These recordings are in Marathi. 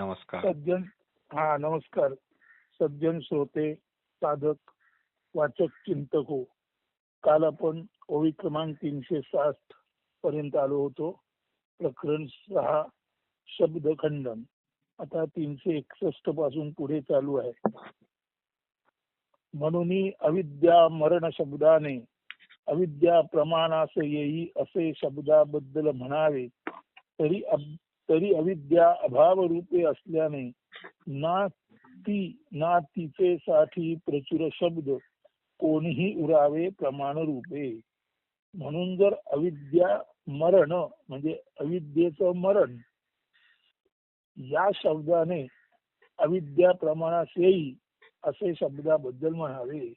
नमस्कार. सज्जन हा नमस्कार. सज्जन श्रोते साधक वाचक चिंतक हो. काल आपण ओळी क्रमांक तीनशे साठ पर्यंत आलो होतो. प्रकरण सहा शब्द खंडन. आता तीनशे एकसष्टपासून पुढे चालू आहे. म्हणून अविद्या मरण शब्दाने अविद्या प्रमाणास येई असे शब्दाबद्दल म्हणावे तरी तरी अविद्या अभाव रूपे असल्याने ना ती ना तिचे साठी प्रचुर शब्द कोणीही उरावे प्रमाण रूपे म्हणून जर अविद्या मरण म्हणजे अविद्येचं मरण या शब्दाने अविद्या प्रमाणास येई असे शब्दाबद्दल म्हणावे.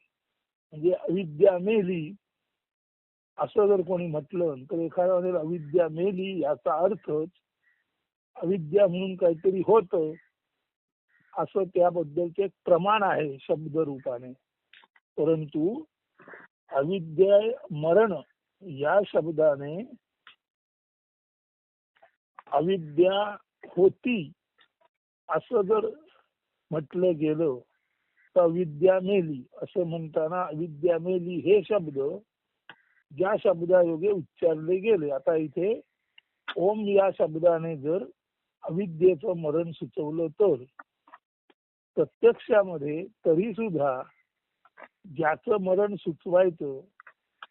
म्हणजे अविद्या मेली असं जर कोणी म्हटलं तर एखाद्या अविद्या मेली याचा अर्थच अविद्या म्हणून काहीतरी होत असं त्याबद्दलचे एक प्रमाण आहे शब्द रूपाने परंतु अविद्या मरण या शब्दाने अविद्या होती असं जर म्हटलं गेलं तर अविद्या मेली असं म्हणताना अविद्या मेली हे शब्द ज्या शब्दायोगे उच्चारले गेले. आता इथे ओम या शब्दाने जर अविद्येचं मरण सुचवलं तर प्रत्यक्षामध्ये तरी सुद्धा ज्याचं मरण सुचवायचं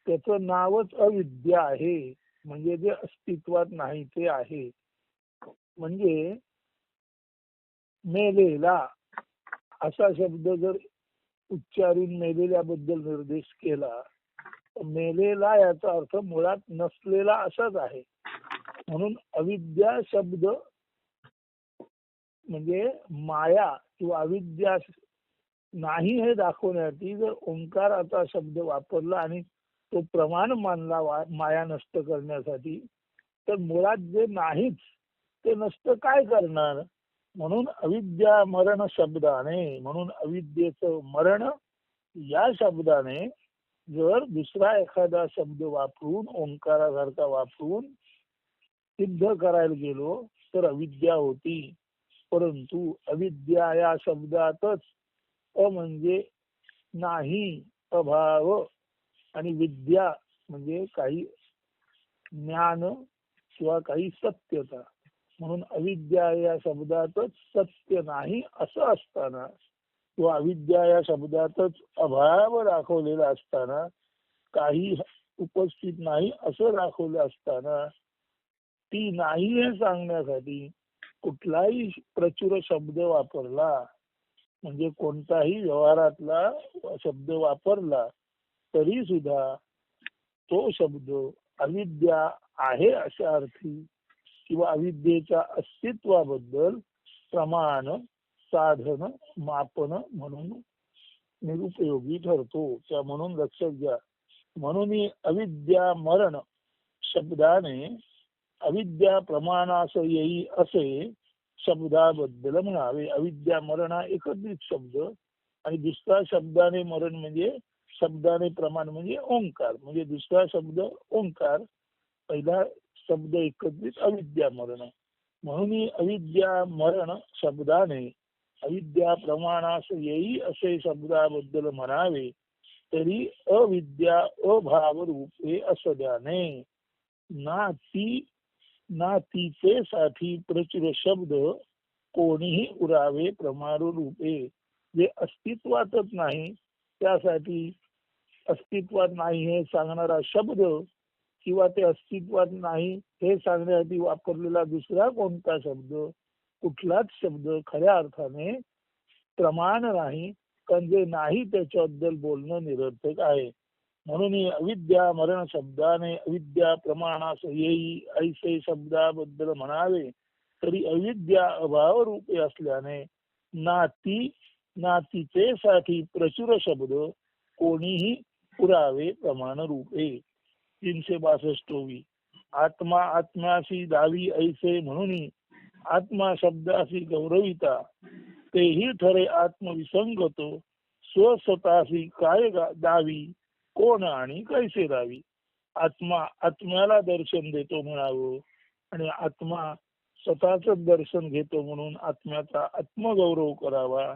त्याचं नावच अविद्या आहे. म्हणजे जे अस्तित्वात नाही ते आहे. म्हणजे मेलेला असा शब्द जर उच्चारून मेलेल्याबद्दल निर्देश केला तर मेलेला याचा अर्थ मुळात नसलेला असाच आहे. म्हणून अविद्या शब्द म्हणजे माया किंवा अविद्या नाही हे दाखवण्यासाठी जर ओंकाराचा शब्द वापरला आणि तो प्रमाण मानला माया नष्ट करण्यासाठी तर मुळात जे नाहीच ते नष्ट काय करणार? म्हणून अविद्या मरण शब्दाने म्हणून अविद्येचं मरण या शब्दाने जर दुसरा एखादा शब्द वापरून ओंकारासारखा वापरून सिद्ध करायला गेलो तर अविद्या होती. परंतु अविद्या या शब्दातच अ म्हणजे नाही अभाव आणि विद्या म्हणजे काही ज्ञान किंवा काही सत्यता. म्हणून अविद्या या शब्दातच सत्य नाही असं असताना किंवा अविद्या या शब्दातच अभाव दाखवलेला असताना काही उपस्थित नाही असं दाखवलं असताना ती नाही हे सांगण्यासाठी कुठलाही प्रचुर शब्द वापरला म्हणजे कोणताही व्यवहारातला शब्द वापरला तरी सुद्धा तो शब्द अविद्या आहे अशा अर्थी किंवा अविद्येच्या अस्तित्वाबद्दल प्रमाण साधन मापन म्हणून निरुपयोगी ठरतो. त्या म्हणून लक्षात घ्या. म्हणून अविद्या मरण शब्दाने अविद्या प्रमाणास येई असे शब्दाबद्दल म्हणावे. अविद्या मरण हा एकत्रित शब्द आणि दुसरा शब्दाने मरण म्हणजे शब्दाने प्रमाण म्हणजे ओंकार. म्हणजे दुसरा शब्द ओंकार पहिला शब्द एकत्रित अविद्या मरण. म्हणून अविद्या मरण शब्दाने अविद्या प्रमाणास येई असे शब्दाबद्दल म्हणावे तरी अविद्या अभाव रूपे असल्याने ना ती ना तिचे साठी प्रचुर शब्द कोणीही उरावे प्रमाण रूपे जे अस्तित्वातच नाही त्यासाठी अस्तित्वात नाही हे सांगणारा शब्द किंवा ते अस्तित्वात नाही हे सांगण्यासाठी वापरलेला दुसरा कोणता शब्द कुठलाच शब्द खऱ्या अर्थाने प्रमाण नाही कारण जे नाही त्याच्याबद्दल बोलणं निरर्थक आहे. म्हणून अविद्या मरण शब्दाने अविद्या प्रमाणास येई ऐसे शब्दाबद्दल म्हणावे तरी अविद्या अभाव रूपे असल्याने नाती साठी प्रचुर शब्द कोणीही पुरावे प्रमाण रूपे तीनशे बासष्ट आत्मा आत्म्याशी दावी ऐसे म्हणून आत्मा शब्दाशी गौरविता तेही ठरे आत्मविसंगत स्वस्वताशी काय दावी कोण आणि कैसे दावी आत्मा आत्म्याला दर्शन देतो म्हणावं आणि आत्मा स्वतःच दर्शन घेतो म्हणून आत्म्याचा आत्मगौरव करावा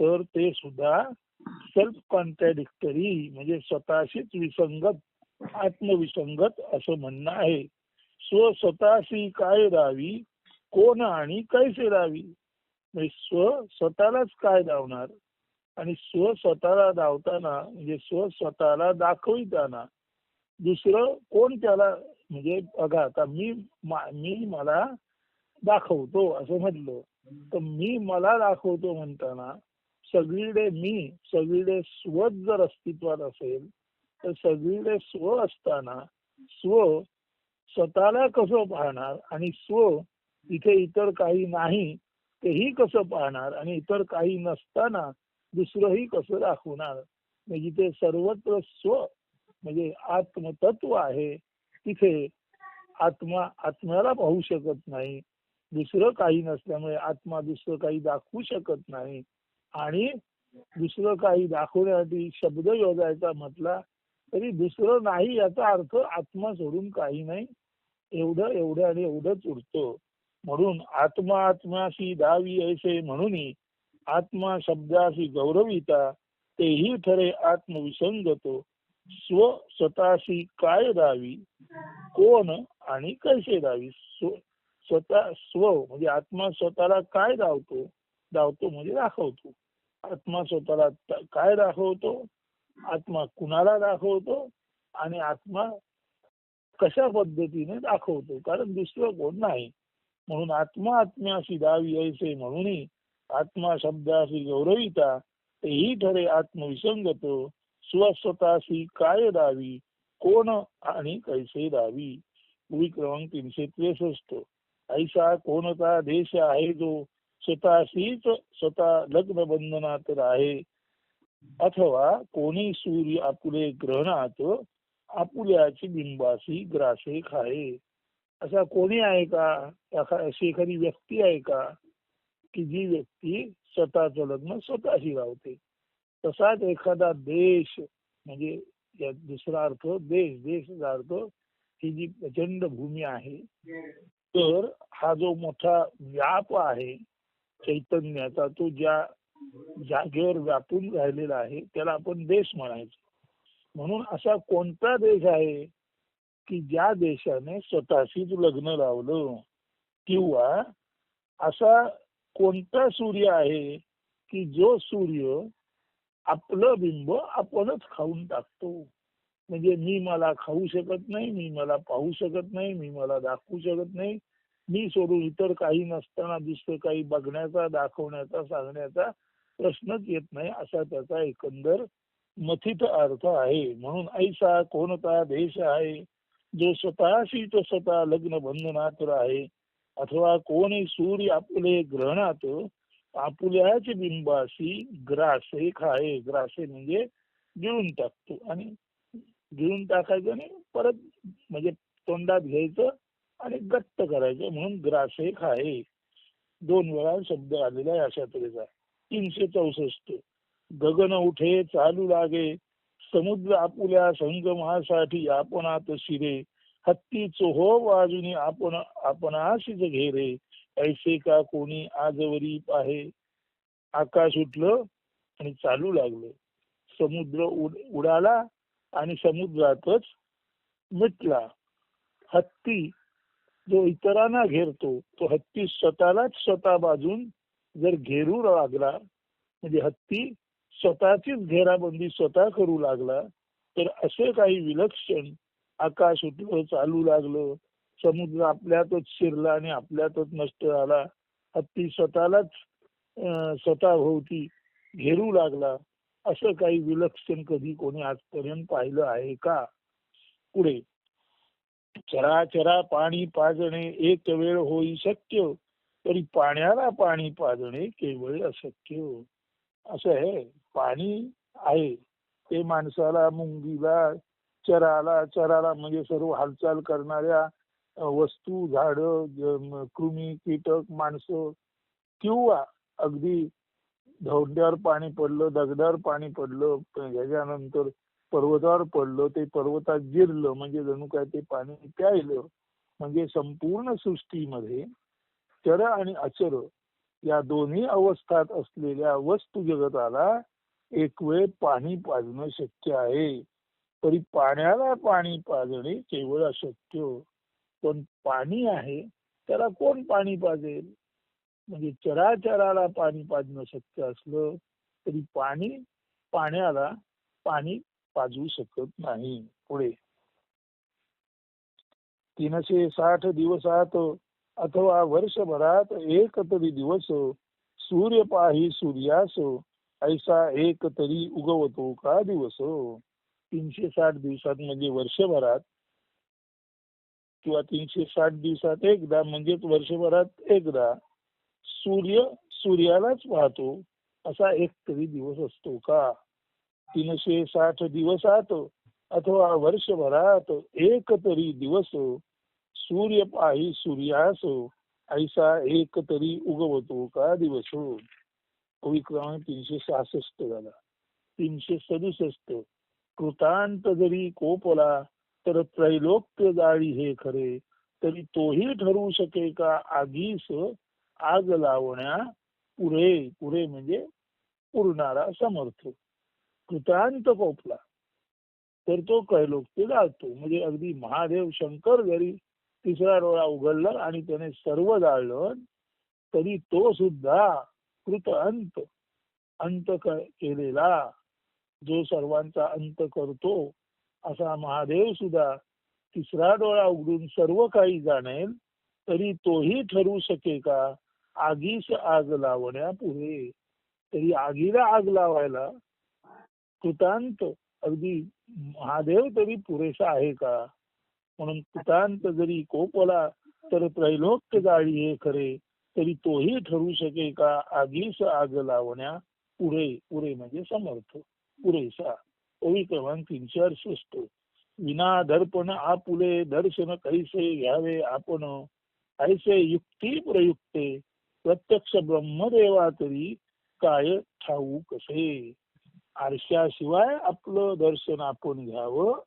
तर ते सुद्धा सेल्फ कॉन्ट्रॅडिक्टरी म्हणजे स्वतःशीच विसंगत आत्मविसंगत असं म्हणणं आहे. स्व स्वतःशी काय राहावी कोण आणि कैसे राहावी म्हणजे स्व स्वतःलाच काय धावणार आणि स्व स्वतःला धावताना म्हणजे स्व स्वतःला दाखविताना दुसरं कोण त्याला म्हणजे बघा आता मी मी मला दाखवतो असं म्हटलं. तर मी मला दाखवतो म्हणताना सगळीकडे मी सगळीकडे स्वच जर अस्तित्वात असेल तर सगळीकडे स्व असताना स्व स्वतःला कसं पाहणार आणि स्व इथे इतर काही नाही तेही कसं पाहणार आणि इतर काही नसताना दुसरंही कसं दाखवणार? म्हणजे जिथे सर्वत्र स्व म्हणजे आत्मतत्व आहे. तिथे आत्मा आत्म्याला पाहू शकत नाही. दुसरं काही नसल्यामुळे आत्मा दुसरं काही दाखवू शकत नाही. आणि दुसरं काही दाखवण्यासाठी शब्द योजायचा म्हटला तरी दुसरं नाही याचा अर्थ आत्मा सोडून काही नाही. एवढं एवढं आणि एवढंच उरतो. म्हणून आत्मा आत्माशी दावी ऐसे म्हणून आत्मा शब्दाशी गौरविता तेही ठरे आत्मविसंगतो. स्व स्वतःशी काय दावी कोण आणि कसे दावी स्वतः स्व म्हणजे आत्मा स्वतःला काय दावतो दावतो म्हणजे दाखवतो आत्मा स्वतःला काय दाखवतो आत्मा कुणाला दाखवतो आणि आत्मा कशा पद्धतीने दाखवतो कारण दुसरं कोण नाही. म्हणून आत्मा आत्म्याशी दावी ऐसे म्हणूनही आत्मा शब्दाशी गौरविता तेही ठरे आत्मविसंगत. स्वस्वताशी काय दावी कोण आणि कैसे दावी उभी क्रमांक तीनशे त्रेसष्ट. ऐसा कोणता देश आहे जो स्वतःशीच स्वतः लग्न बंधनात आहे अथवा कोणी सूर्य आपुले ग्रहणात आपुल्याची बिंबाशी ग्रासे खाये? असा कोणी आहे का? अशी एखादी व्यक्ती आहे का? की जी व्यक्ती स्वतःचं लग्न स्वतःशी लावते. तसाच एखादा देश म्हणजे दुसरा अर्थ देश देशचा अर्थ ही जी प्रचंड भूमी आहे तर हा जो मोठा व्याप आहे चैतन्याचा तो ज्या जागेवर व्यापून राहिलेला आहे त्याला आपण देश म्हणायचो. म्हणून असा कोणता देश आहे की ज्या देशाने स्वतःशीच लग्न लावलं किंवा असा कोणता सूर्य आहे की जो सूर्य आपलं बिंब आपणच खाऊन टाकतो? म्हणजे मी मला खाऊ शकत नाही मी मला पाहू शकत नाही मी मला दाखवू शकत नाही. मी सोडून इतर काही नसताना दुसरं काही बघण्याचा दाखवण्याचा सांगण्याचा प्रश्नच येत नाही असा त्याचा एकंदर मथित अर्थ आहे. म्हणून ऐसा कोणता देश आहे जो स्वतःशी तो स्वतः लग्न बंधनात आहे अथवा कोणी सूर्य आपले ग्रहणात आपुल्याचे बिंबाशी ग्रासे खाये ग्रासे म्हणजे गिळून टाकतो आणि गिळून टाकायचं आणि परत म्हणजे तोंडात घ्यायचं आणि गट्ट करायचं म्हणून ग्रासे खाये दोन वेळा शब्द आलेला आहे अशा तऱ्हेचा. तीनशे चौसष्ट. गगन उठे चालू लागे. समुद्र आपुल्या संगमासाठी आपणात शिरे. हत्ती हो वाजुनी आपण आपणाशीच घेरे. ऐसे का कोणी आजवरी पाहे? आकाश उठलं आणि चालू लागलं. समुद्र उड उडाला आणि समुद्रातच मिटला. हत्ती जो इतरांना घेरतो तो हत्ती स्वतःलाच स्वतः बाजून जर घेरू लागला म्हणजे हत्ती स्वतःचीच घेराबंदी स्वतः करू लागला तर असे काही विलक्षण आकाश उठलं चालू लागलं. समुद्र आपल्यातच शिरला आणि आपल्यातच नष्ट झाला. हत्ती स्वतःलाच स्वतः भोवती घेरू लागला. असं काही विलक्षण कधी कोणी आजपर्यंत पाहिलं आहे का? पुढे. चराचरा पाणी पाजणे एक वेळ होई शक्य. तरी पाण्याला पाणी पाजणे केवळ अशक्य. असं आहे. पाणी आहे. ते माणसाला मुंगीला चराला चराला म्हणजे सर्व हालचाल करणाऱ्या वस्तू झाड कृमी कीटक माणसं किंवा अगदी धोंड्यावर पाणी पडलं दगडावर पाणी पडलं ह्याच्यानंतर पर्वतावर पडलं ते पर्वतात जिरलं म्हणजे जणू काय ते पाणी प्यायलं म्हणजे संपूर्ण सृष्टीमध्ये चर आणि अचर या दोन्ही अवस्थात असलेल्या वस्तू जगताला एक वेळ पाणी पाजणं शक्य आहे. तरी पाण्याला पाणी पाजणे केवळ अशक्य. पण पाणी आहे त्याला कोण पाणी पाजेल? म्हणजे चराचराला पाणी पाजणं शक्य असलं तरी पाणी पाण्याला पाणी पाजू शकत नाही. पुढे. तीनशे साठ दिवसात अथवा वर्षभरात एक तरी दिवस सूर्य पाही सूर्यास ऐसा एक तरी उगवतो का दिवस? तीनशे साठ दिवसात म्हणजे वर्षभरात किंवा तीनशे साठ दिवसात एकदा म्हणजेच वर्षभरात एकदा सूर्य सूर्यालाच पाहतो असा एक तरी दिवस असतो का? तीनशे साठ दिवसात अथवा वर्षभरात एक तरी दिवस सूर्य पाही सूर्यास ऐसा एक तरी उगवतो का दिवस? कवी क्रमांक तीनशे सहासष्ट झाला. तीनशे सदुसष्ट. कृतांत जरी कोपला तर त्रैलोक्य जाळी हे खरे. तरी तोही ठरू शके का आगीस आग लावण्या पुरे पुरे म्हणजे पुरणारा समर्थ. कृतांत कोपला तर तो कैलोक्य जाळतो. म्हणजे अगदी महादेव शंकर जरी तिसरा डोळा उघडला आणि त्याने सर्व जाळलं तरी तो सुद्धा कृत अंत अंत केलेला जो सर्वांचा अंत करतो असा महादेव सुद्धा तिसरा डोळा उघडून सर्व काही जाणेल तरी तोही ठरू शके का? आगीस आग लावण्या पुढे तरी आगीला आग लावायला कृतांत अगदी महादेव तरी पुरेसा आहे का? म्हणून कृतांत जरी कोपला तर त्रैलोक्य जाळी हे खरे तरी तोही ठरू शके का? आगीस आग लावण्या पुढे पुरे म्हणजे समर्थ. पुरेसा. ओळी क्रमांक तीन चार अडसष्ट विना दर्पण आपुले दर्शन कैसे घ्यावे आपण? ऐसे युक्ती प्रयुक्ते? प्रत्यक्ष ब्रह्मदेवा तरी काय ठाऊ कसे? आरशाशिवाय आपलं दर्शन आपण घ्यावं?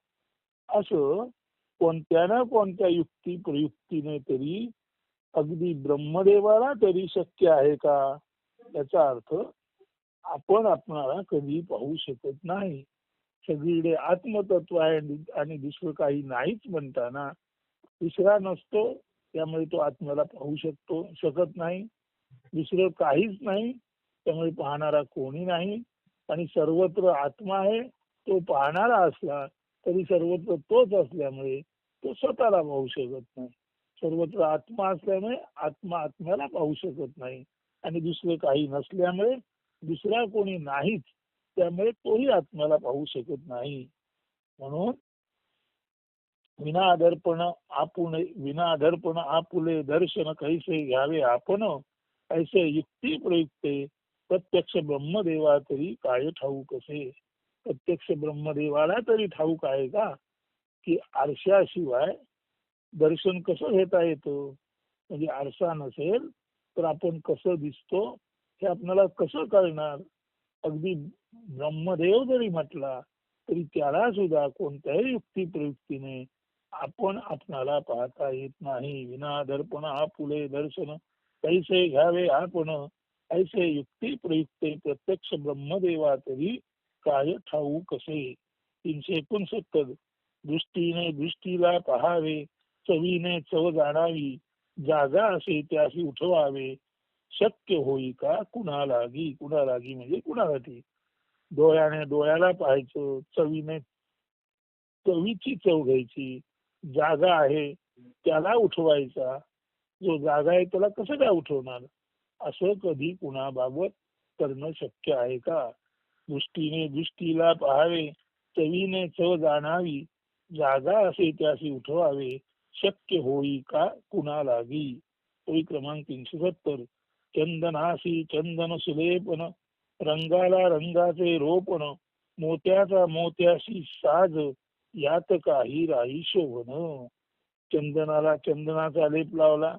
असं कोणत्या ना कोणत्या युक्ती प्रयुक्तीने तरी अगदी ब्रह्मदेवाला तरी शक्य आहे का? याचा अर्थ आपण आपणाला कधी पाहू शकत नाही. सगळीकडे आत्मतत्व आहे आणि दुसरं काही नाहीच म्हणताना दुसरा नसतो त्यामुळे तो आत्म्याला पाहू शकतो शकत नाही. दुसरं काहीच नाही त्यामुळे पाहणारा कोणी नाही. आणि सर्वत्र आत्मा आहे तो पाहणारा असला तरी सर्वत्र तोच असल्यामुळे तो स्वतःला पाहू शकत नाही. सर्वत्र आत्मा असल्यामुळे आत्मा आत्म्याला पाहू शकत नाही. आणि दुसरं काही नसल्यामुळे दुसरा कोणी नाहीच त्यामुळे तोही आत्म्याला पाहू शकत नाही. म्हणून विना दर्पण आपण विना दर्पण आपुले दर्शन कैसे घ्यावे आपण? ऐसे युक्ती प्रयुक्ते? प्रत्यक्ष ब्रह्मदेवा तरी काय ठाऊक असे? प्रत्यक्ष ब्रह्मदेवाला तरी ठाऊक आहे का? की आरशाशिवाय दर्शन कसं घेता येतं? म्हणजे आरसा नसेल तर आपण कसं दिसतो? हे आपल्याला कसं कळणार? अगदी ब्रह्मदेव जरी म्हटला तरी त्याला सुद्धा कोणत्याही युक्ती प्रयुक्तीने आपण आपणाला पाहता येत नाही. विना दर्पण हा फुले दर्शन कैसे घ्यावे आपण ऐसे युक्ती प्रयुक्ते प्रत्यक्ष ब्रह्मदेवा तरी काय ठाऊ कसे तीनशे एकोणसत्तर दृष्टीने दृष्टीला पहावे चवीने चव जाणावी जागा असे त्याशी उठवावे शक्य होई का? कुणालागी? कुणालागी म्हणजे कुणासाठी डोळ्याने डोळ्याला पाहायचं चवीने चवीची चव घ्यायची. जागा आहे त्याला उठवायचा. जो जागा आहे त्याला कसं काय उठवणार? असं कधी कुणाबाबत करणं शक्य आहे का? दृष्टीने दृष्टीला पाहावे चवीने चव जाणावी. जागा असे त्याशी उठवावे. शक्य होई का? कुणालागी? ओळी क्रमांक तीनशे सत्तर. चंदनाशी चंदन सुलेपन रंगाला रंगाचे रोपण मोत्याचा मोत्याशी साज यात काही राही शोभन. चंदनाला चंदनाचा लेप लावला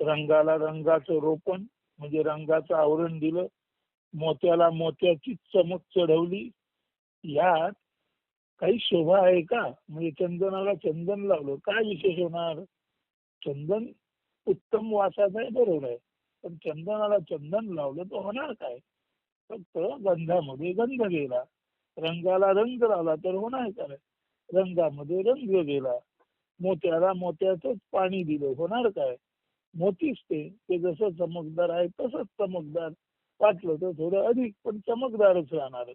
रंगाला रंगाचं रोपण म्हणजे रंगाचं आवरण दिलं मोत्याला मोत्याची चमक चढवली. यात काही शोभा आहे का? म्हणजे चंदनाला चंदन लावलं. काय विशेष होणार? चंदन उत्तम वासाचा आहे बरोबर आहे. पण चंदनाला चंदन लावलं तर होणार काय? फक्त गंधामध्ये गंध गेला. रंगाला रंग लावला तर होणार काय? रंगामध्ये रंग गेला. मोत्याला मोत्याच पाणी दिलं होणार काय? मोतीच ते. ते जसं चमकदार आहे तसंच चमकदार. वाटलं तर थोडं अधिक पण चमकदारच राहणार.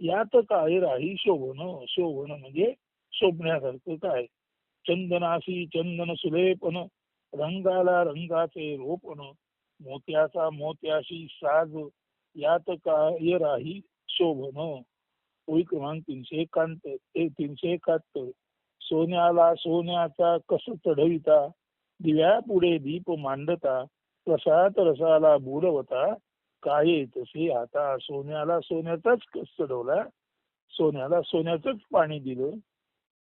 यात काय राही शोभन शोभन म्हणजे शोभण्यासारखं काय? चंदनाशी चंदन सुलेपन रंगाला रंगाचे रोपण. मोत्याचा मोत्याशी साज यात काय राही शोभन? ओळी क्रमांक तीनशे एकांत तीनशे एकाहत्तर. सोन्याला सोन्याचा कस चढविता? दिव्या पुढे दीप मांडता? प्रसाद रसाला बुडवता काय तसे आता? सोन्याला सोन्याचाच कस चढवला? सोन्याला सोन्याचंच पाणी दिलं.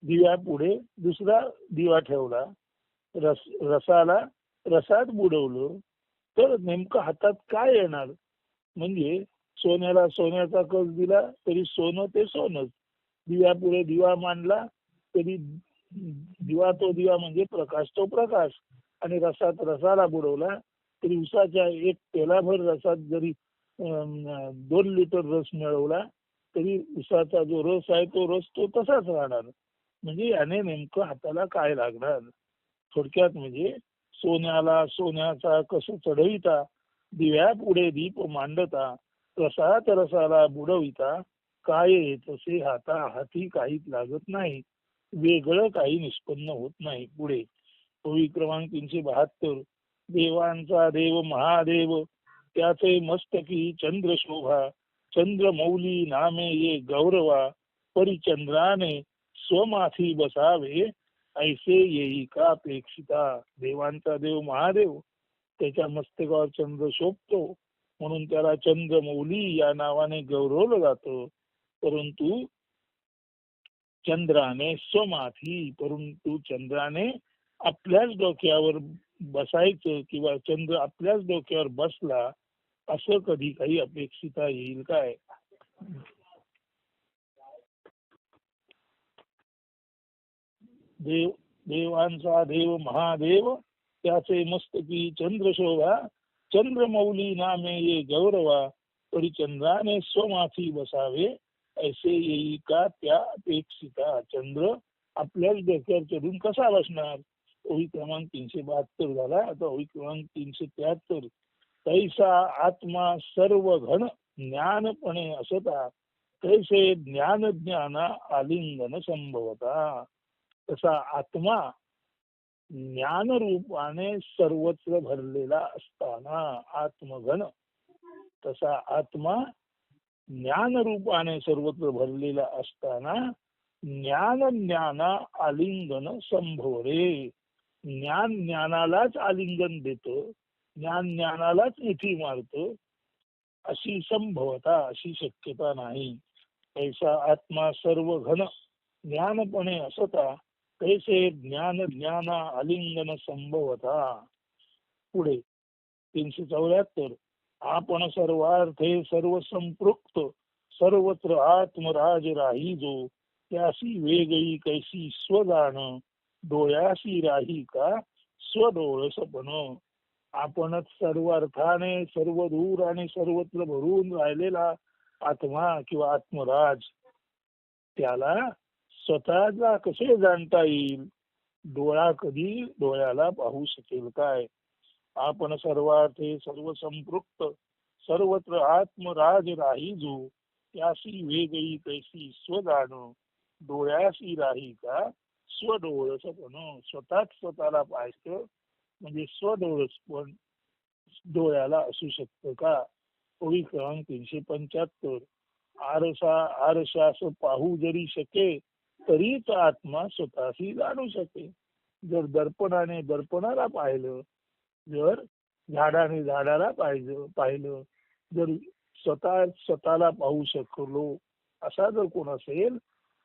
दिव्या पुढे दुसरा दिवा ठेवला. रस रसाला रसात बुडवलं. तर नेमकं हातात काय येणार? म्हणजे सोन्याला सोन्याचा कस दिला तरी सोनं ते सोनच. दिव्या पुढे दिवा मांडला तरी दिवा तो दिवा म्हणजे प्रकाश तो प्रकाश. आणि रसात रसाला बुडवला तरी उसाच्या एक तेलाभर रसात जरी दोन लिटर रस मिळवला तरी उसाचा जो रस आहे तो रस तो तसाच राहणार. म्हणजे याने नेमकं हाताला काय लागणार? थोडक्यात म्हणजे सोन्याला सोन्याचा कस चढविता दिव्या पुढे दीप मांडता रसात रसाला बुडविता काय तसे हाता हाती काहीच लागत नाही वेगळं काही निष्पन्न होत नाही पुढे. कवी क्रमांक तीनशे बहात्तर देवांचा देव महादेव त्याचे मस्तकी चंद्र शोभा चंद्र मौली नामे ये गौरवा परिचंद्राने स्वमाथी बसावे ऐसे येई का अपेक्षिता देवांचा देव महादेव त्याच्या मस्तकावर चंद्र शोभतो म्हणून त्याला चंद्रमौली या नावाने गौरवलं जातं. परंतु चंद्राने स्वमाथी परंतु चंद्राने आपल्याच डोक्यावर बसायचं किंवा चंद्र आपल्याच डोक्यावर बसला असं कधी काही अपेक्षिता येईल काय? देव देवांचा देव महादेव त्याचे मस्तकी चंद्रशोभा चंद्रमौली नामे ये गौरवा तरी चंद्राने स्वमाथी बसावे ऐसे येई का त्या अपेक्षिता चंद्र? आपल्याच डोक्यावर चढून कसा बसणार? ओळी क्रमांक तीनशे बहात्तर झाला आता ओळी क्रमांक तीनशे त्र्याहत्तर. तैसा आत्मा सर्व घन ज्ञानपणे असता तैसे ज्ञान ज्ञाना आलिंगन संभवता. तसा आत्मा ज्ञान रूपाने सर्वत्र भरलेला असताना आत्मघन तसा आत्मा ज्ञान रूपाने सर्वत्र भरलेला असताना ज्ञान ज्ञाना आलिंगन संभवरे ज्ञान ज्ञानालाच आलिंगन देतो ज्ञान ज्ञानालाच मिठी मारतो अशी संभवता अशी शक्यता नाही. ऐसा आत्मा सर्व घन ज्ञानपणे असता कैसे ज्ञान ज्ञान आलिंगन संभवता. पुढे तीनशे चौऱ्याहत्तर. आपण सर्वार्थे सर्व संपृक्त सर्वत्र आत्मराज राही जो त्यासी वेगळी कैसी स्वजान डोळ्याशी राही का स्वडोळ सपन. आपणच सर्व अर्थाने सर्व दूर आणि सर्वत्र भरून राहिलेला आत्मा किंवा आत्मराज. त्याला स्वतःला कसे जाणता येईल? डोळा कधी डोळ्याला पाहू शकेल काय? आपण सर्वार्थे सर्व संपृक्त सर्वत्र आत्मराज राही जो त्याशी वेगळी कैसी स्वजाण डोळ्याशी राही का स्वडोळस पण स्वतःच स्वतःला पाहायचं म्हणजे स्वडोळस पण डोळ्याला असू शकतं का? ओळी क्रमांक तीनशे पंच्याहत्तर. आरसा आरशास पाहू जरी शके तरीच आत्मा स्वतःशी जाणू शकेल. जर दर्पणाने दर्पणाला पाहिलं जर झाडाने झाडाला पाहिजे पाहिलं जर स्वतः स्वतःला पाहू शकलो असा जर कोण असेल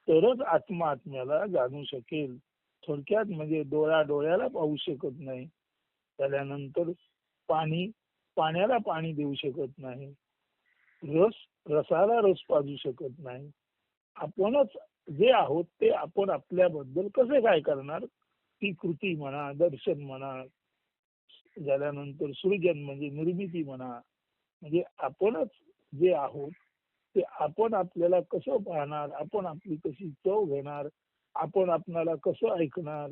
तरच आत्मा आत्म्याला जाणू शकेल. थोडक्यात म्हणजे डोळा डोळ्याला पाहू शकत नाही. त्यानंतर पाणी पाण्याला पाणी देऊ शकत नाही. रस रसाला रस पाजू शकत नाही. आपणच जे आहोत ते आपण आपल्याबद्दल कसे काय करणार? ती कृती म्हणा दर्शन म्हणा झाल्यानंतर सृजन म्हणजे निर्मिती म्हणा म्हणजे आपणच जे आहोत ते आपण आपल्याला कसं पाहणार? आपण आपली कशी चव घेणार? आपण आपणाला कसं ऐकणार?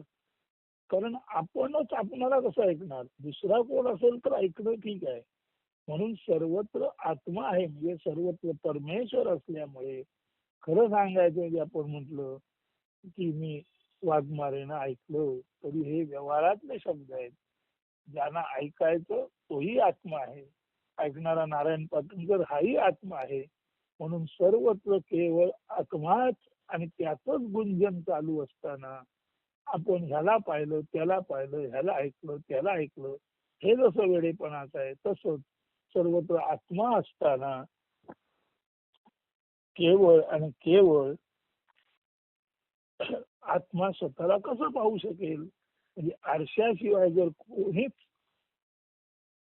कारण आपणच आपणाला कसं ऐकणार? दुसरा कोण असेल तर ऐकणं ठीक आहे. म्हणून सर्वत्र आत्मा आहे म्हणजे सर्वत्र परमेश्वर असल्यामुळे खरं सांगायचं म्हणजे आपण म्हटलं की मी वाघमारेनं ऐकलं तरी हे व्यवहारातले शब्द आहेत. ज्यांना ऐकायचं तोही आत्मा आहे. ऐकणारा नारायण पाटणकर हाही आत्मा आहे. म्हणून सर्वत्र केवळ आत्माच आणि त्याचंच गुंजन चालू असताना आपण ह्याला पाहिलं त्याला पाहिलं ह्याला ऐकलं त्याला ऐकलं हे जसं वेडेपणाचं आहे तसंच सर्वत्र आत्मा असताना केवळ आणि केवळ आत्मा स्वतःला कसं पाहू शकेल? म्हणजे आरशाशिवाय जर कोणीच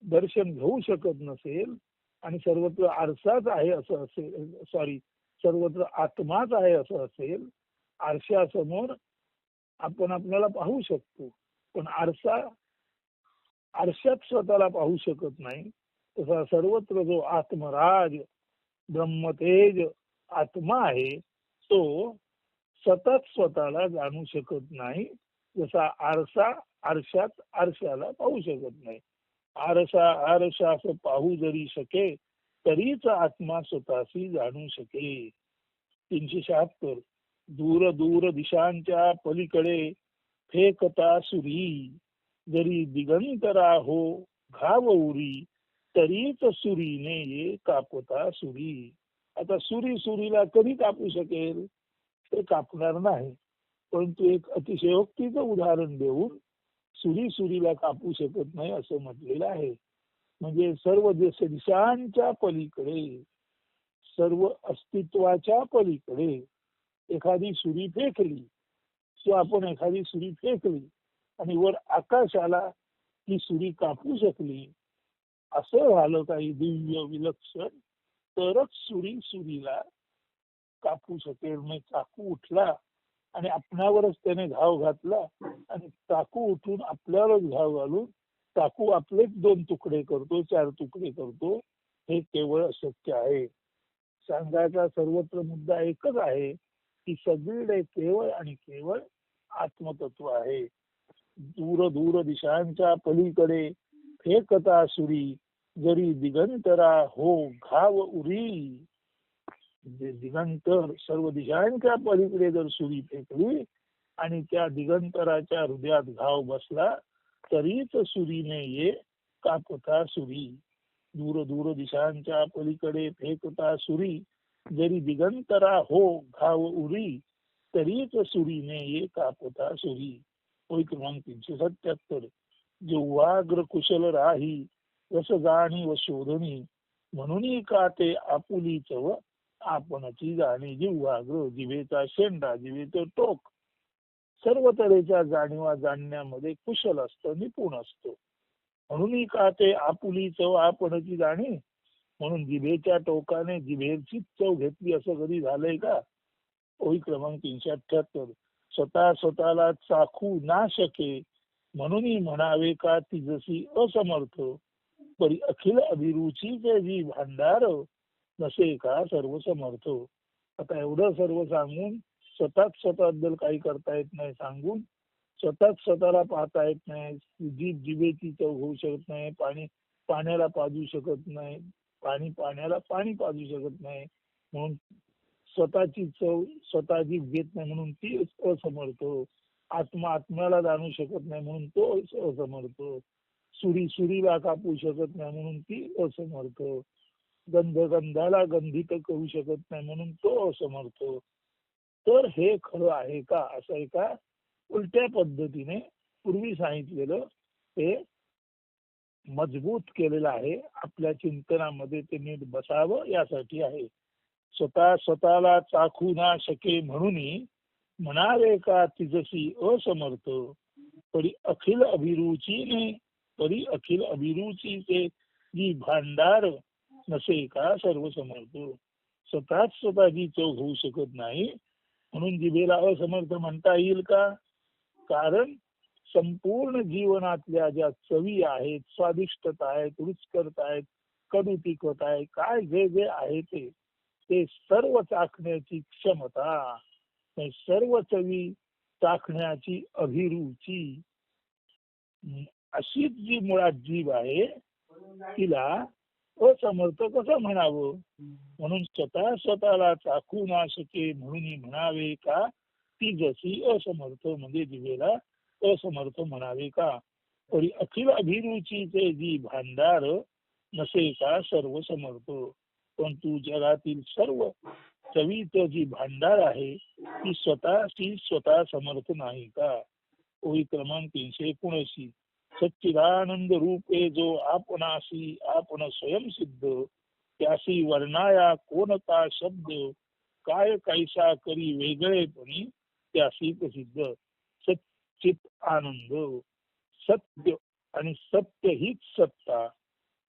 दर्शन घेऊ शकत नसेल आणि सर्वत्र आरसाच आहे असं असेल सॉरी सर्वत्र आत्माच आहे असं असेल आरशासमोर आपण आपल्याला पाहू शकतो. पण आरसा आरशात स्वतःला पाहू शकत नाही. तसा सर्वत्र जो आत्मराज ब्रह्मतेज आत्मा आहे तो सतत स्वतःला जाणू शकत नाही जसा आरसा आरशात आरशाला पाहू शकत नाही. आरसा आरसा असं पाहू जरी शके तरीच आत्मा स्वतःशी जाणू शके. तीनशे शहात्तर दूर दूर दिशांच्या पलीकडे फेकता सुरी. जरी दिगंतरा हो घाव उरी तरीच सुरीने ये कापता सुरी. आता सुरी सुरीला कधी कापू शकेल? ते कापणार नाही. परंतु एक अतिशयोक्तीचं उदाहरण देऊन सुरी सुरीला कापू शकत नाही असं म्हटलेलं आहे. म्हणजे सर्व दिशांच्या पलीकडे सर्व अस्तित्वाच्या पलीकडे एखादी सुरी फेकली किंवा आपण एखादी सुरी फेकली आणि वर आकाशाला ती सुरी कापू शकली असं झालं काही दिव्य विलक्षण तरच सुरी सुरीला कापू शकेल म्हणजे चाकू उठला आणि आपणावरच त्याने घाव घातला आणि चाकू उठून आपल्यावरच घाव घालून चाकू आपलेच दोन तुकडे करतो चार तुकडे करतो. हे केवळ अशक्य आहे. सांगायचा सर्वत्र मुद्दा एकच आहे की सगळीकडे केवळ आणि केवळ आत्मतत्व आहे. दूर दूर दिशांच्या पलीकडे फेकता सुरी. जरी दिगंतरा हो घाव उरी दिगंतर सर्व दिशांच्या पलीकडे जर सुरी फेकली आणि त्या दिगंतराच्या हृदयात घाव बसला तरीच सुरीने ये कापता सुरी. दूर दूर दिशांच्या पलीकडे फेकता सुरी. जरी दिगंतरा हो घाव उरी तरीच सुरीने ये कापता सुरी. होय क्रमांक तीनशे सत्याहत्तर. जेव्हाग्र कुशल राही रस जाणी व शोधणी म्हणून का ते आपुली चव आपणची जाणी जिव्हाग्र जिवेचा शेंडा जिवेचं टोक. सर्व तऱ्हेच्या जाणीवा जाणण्यामध्ये कुशल असतो निपुण असतो. म्हणून का ते आपुली चव आपणची जाणी म्हणून जिभेच्या टोकाने जिभेची चव घेतली असं कधी झालंय का? ओळी क्रमांक तीनशे अठ्याहत्तर स्वतः स्वतःला चाखू ना शके म्हणून म्हणावे का ती जशी असमर्थ? परी अखिल अभिरुचीचे जी भांडार नसे का सर्व समर्थ? आता एवढं सर्व सांगून स्वतःच स्वतःबद्दल काही करता येत नाही सांगून स्वतःच स्वतःला पाहता येत नाही. जीभ जिभेची चव होऊ शकत नाही. पाणी पाण्याला पाजू शकत नाही. पाणी पाण्याला पाणी पाजू शकत नाही. म्हणून स्वतःची चव स्वतः जीभ घेत नाही म्हणून ती असमर्थ. आत्मा आत्म्याला जाणू शकत नाही म्हणून तो असमर्थ. सुरी सुरीला कापू शकत नाही म्हणून ती असमर्थ. गंध गंधाला गंधित करू शकत नाही म्हणून तो असमर्थ. तर हे खरं आहे का? असं एका उलट्या पद्धतीने पूर्वी सांगितलेलं ते मजबूत केलेलं आहे. आपल्या चिंतनामध्ये ते नीट बसावं यासाठी आहे. स्वतः स्वतःला चाखू ना शके म्हणून म्हणावे का तिजशी असमर्थ? तरी अखिल अभिरुचीने तरी अखिल अभिरुचीचे जी भांडार नसे का सर्व समर्थ स्वतःच स्वतःची चव होऊ शकत नाही म्हणून जिभेला असमर्थ म्हणता येईल का? कारण संपूर्ण जीवनातल्या ज्या चवी आहेत स्वादिष्टता आहेत रुचकरता आहेत कडू तिखट आहे काय जे जे आहे ते ते सर्व चाखण्याची क्षमता सर्व चवी चाखण्याची अभिरुची. अशीच जी मुळात जीव आहे तिला असमर्थ कसं म्हणावं? म्हणून स्वतः स्वतःला चाकू ना शके म्हणून म्हणावे का? ती जशी असमर्थ म्हणजे दिवेला असमर्थ म्हणावे का? तरी अखिल अभिरुचीचे जी भांडार नसे का सर्व समर्थ? पण तू जगातील सर्व चवीत जी भांडार आहे ती स्वतःशी स्वतः समर्थ नाही का? ओळी क्रमांक तीनशे एकोणऐंशी. सच्चिदानंद रूपे जो आपणाशी आपण स्वयंसिद्ध त्याशी वर्णाया कोणता शब्द काय कैसा करी वेगळेपणी त्याशी प्रसिद्ध. सच्चित आनंद सत्य आणि सत्य हीच सत्ता.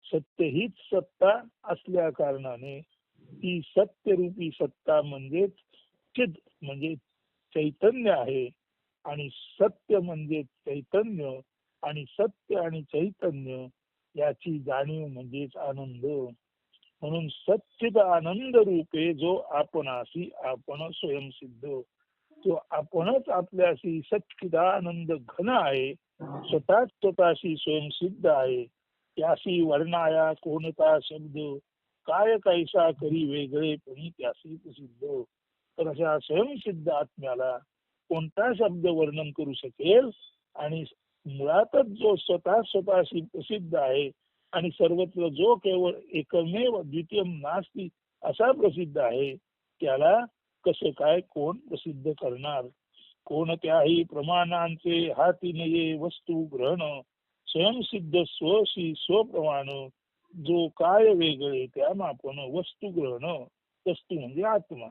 सत्य हीच सत्ता असल्या कारणाने ती सत्यरूपी सत्ता म्हणजेच चिद म्हणजे चैतन्य आहे. आणि सत्य म्हणजे चैतन्य आणि सत्य आणि चैतन्य याची जाणीव म्हणजेच आनंद. म्हणून सच्चित आनंद रूपे जो आपणाशी आपण स्वयंसिद्ध. तो आपणच आपल्याशी सच्चिदानंद घन आहे. स्वतःच स्वतःशी स्वयंसिद्ध आहे. त्याशी वर्णाया कोणता शब्द? काय कैसा करी वेगळे पण त्याशी प्रसिद्ध? तर अशा स्वयंसिद्ध आत्म्याला कोणता शब्द वर्णन करू शकेल? आणि मुळातच जो स्वतः स्वतःशी प्रसिद्ध आहे आणि सर्वत्र जो केवळ एकमेव द्वितीय नास्ती असा प्रसिद्ध आहे त्याला कसं काय कोण प्रसिद्ध करणार? कोणत्याही प्रमाणांचे हाती नये वस्तू ग्रहण? स्वयंसिद्ध स्वशी स्वप्रमाण जो काय वेगळे त्या मापन वस्तू ग्रहण. वस्तू म्हणजे आत्मा.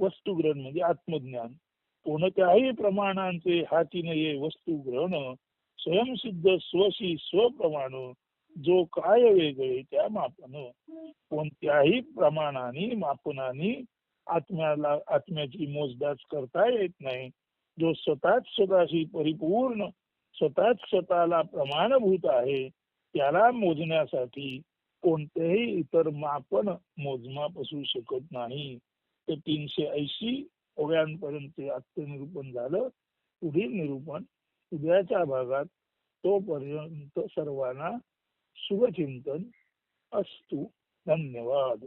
वस्तुग्रहण म्हणजे आत्मज्ञान. कोणत्याही प्रमाणांचे हाती नये वस्तू ग्रहण स्वयंसिद्ध स्वशी स्वप्रमाण जो काय वेगळे त्या मापन कोणत्याही प्रमाणाने मापनाने आत्म्याला आत्म्याची मोजदाच करता येत नाही. जो स्वतःच स्वतःशी परिपूर्ण स्वतःच स्वतःला प्रमाणभूत आहे त्याला मोजण्यासाठी कोणतेही इतर मापन मोजमाप असू शकत नाही. तर तीनशे ऐंशी ओव्यांपर्यंत आत्मनिरूपण झालं पुढील निरूपण उद्याच्या भागात तोपर्यंत सर्वांना शुभचिंतन. असतु. धन्यवाद.